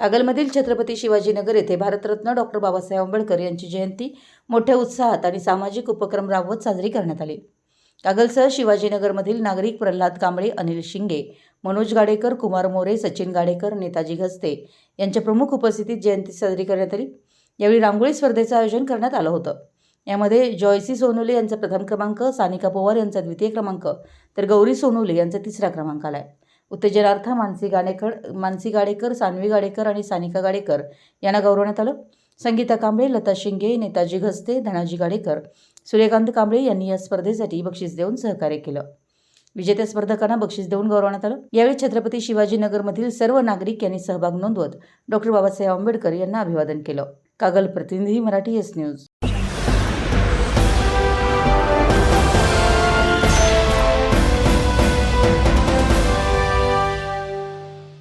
कागलमधील छत्रपती शिवाजीनगर येथे भारतरत्न डॉक्टर बाबासाहेब आंबेडकर यांची जयंती मोठ्या उत्साहात आणि सामाजिक उपक्रम राबवत साजरी करण्यात आली. कागलसह शिवाजीनगरमधील नागरिक प्रल्हाद कांबळे अनिल शिंगे मनोज गाडेकर कुमार मोरे सचिन गाडेकर नेताजी घस्ते यांच्या प्रमुख उपस्थितीत जयंती साजरी करण्यात आली. यावेळी रांगोळी स्पर्धेचं आयोजन करण्यात आलं होतं. यामध्ये जॉयसी सोनोले यांचा प्रथम क्रमांक सानिका पवार यांचा द्वितीय क्रमांक तर गौरी सोनोले यांचा तिसरा क्रमांक आला आहे उत्तेजनार्थ मानसी गाडेकर मानसी गाडेकर सान्वी गाडेकर आणि सानिका गाडेकर यांना गौरवण्यात आलं. संगीता कांबळे लता शिंगे नेताजी घसते धनाजी गाडेकर सूर्यकांत कांबळे यांनी या स्पर्धेसाठी बक्षीस देऊन सहकार्य केलं. विजेत्या स्पर्धकांना बक्षीस देऊन गौरवण्यात आलं. यावेळी छत्रपती शिवाजीनगरमधील सर्व नागरिक यांनी सहभाग नोंदवत डॉक्टर बाबासाहेब आंबेडकर यांना अभिवादन केलं. कागल प्रतिनिधी मराठी एस न्यूज.